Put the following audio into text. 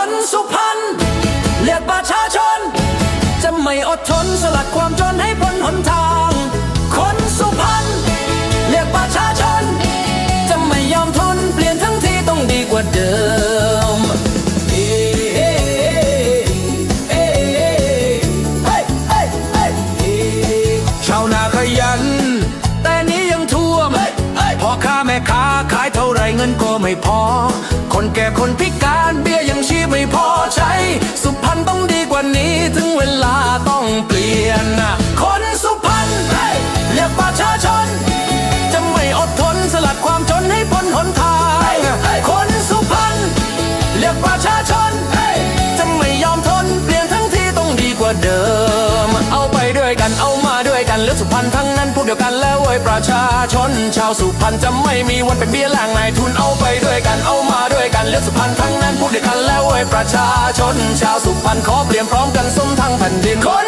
คนสุพรรณเลียกประชาชน จะไม่อดทนสลัดความ เท่าไรเงินก็ไม่พอ คนแก่คนพิการเบี้ยยังชีพไม่พอใช้ สุพรรณต้องดีกว่านี้ถึงเวลาต้องเปลี่ยนนะคนสุพรรณเรียกประชาชน จะไม่อดทนสลัดความจนให้พ้นหนทาง คนสุพรรณเรียกประชาชน จะไม่ยอมทนเปลี่ยนทั้งที่ต้องดีกว่าเดิม กันเลือกสุพรรณทั้งนั้นพวกเดียวกันแล้วเว้ยประชาชน ชาวสุพรรณจะไม่มีวันเป็นเบี้ยแรงนายทุนเอาไปด้วยกันเอามาด้วยกันเลือกสุพรรณทั้งนั้นพวกเดียวกันแล้วเว้ยประชาชน ชาวสุพรรณขอเปลี่ยนพร้อมกันสมทั้งแผ่นดินคน